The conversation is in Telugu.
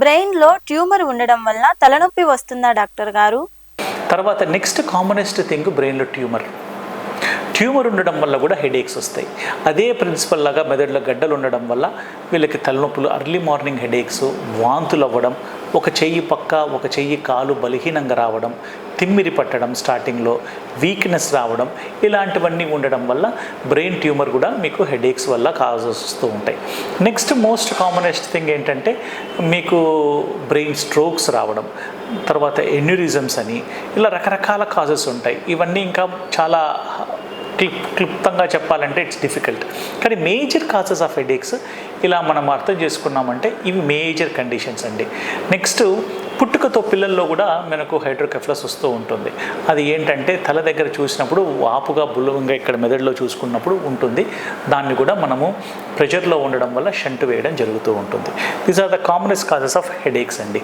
బ్రెయిన్లో ట్యూమర్ ఉండడం వల్ల తలనొప్పి వస్తుందా డాక్టర్ గారు? తర్వాత నెక్స్ట్ కామనెస్ట్ థింగ్ బ్రెయిన్లో ట్యూమర్. ట్యూమర్ ఉండడం వల్ల కూడా హెడేక్స్ వస్తాయి. అదే ప్రిన్సిపల్ లాగా మెదడులో గడ్డలు ఉండడం వల్ల వీళ్ళకి తలనొప్పులు అర్లీ మార్నింగ్ హెడేక్స్ వాంతులు అవ్వడం ఒక చెయ్యి పక్క ఒక చెయ్యి కాలు బలహీనంగా రావడం తిమ్మిరి పట్టడం స్టార్టింగ్లో వీక్నెస్ రావడం ఇలాంటివన్నీ ఉండడం వల్ల బ్రెయిన్ ట్యూమర్ కూడా మీకు హెడేక్స్ వల్ల కాజెస్ వస్తూ ఉంటాయి. నెక్స్ట్ మోస్ట్ కామనెస్ట్ థింగ్ ఏంటంటే మీకు బ్రెయిన్ స్ట్రోక్స్ రావడం తర్వాత ఎన్యూరిజమ్స్ అని ఇలా రకరకాల కాజెస్ ఉంటాయి. ఇవన్నీ ఇంకా చాలా క్లిప్ క్లుప్తంగా చెప్పాలంటే ఇట్స్ డిఫికల్ట్ కానీ మేజర్ కాజెస్ ఆఫ్ హెడేక్స్ ఇలా మనం అర్థం చేసుకున్నామంటే ఇవి మేజర్ కండిషన్స్ అండి. నెక్స్ట్ పుట్టుకతో పిల్లల్లో కూడా మనకు హైడ్రోకెఫ్లస్ వస్తూ ఉంటుంది. అది ఏంటంటే తల దగ్గర చూసినప్పుడు వాపుగా బుల్లంగా ఇక్కడ మెదడులో చూసుకున్నప్పుడు ఉంటుంది. దాన్ని కూడా మనము ప్రెషర్లో ఉండడం వల్ల షంట్ వేయడం జరుగుతూ ఉంటుంది. These are the commonest causes of headaches అండి.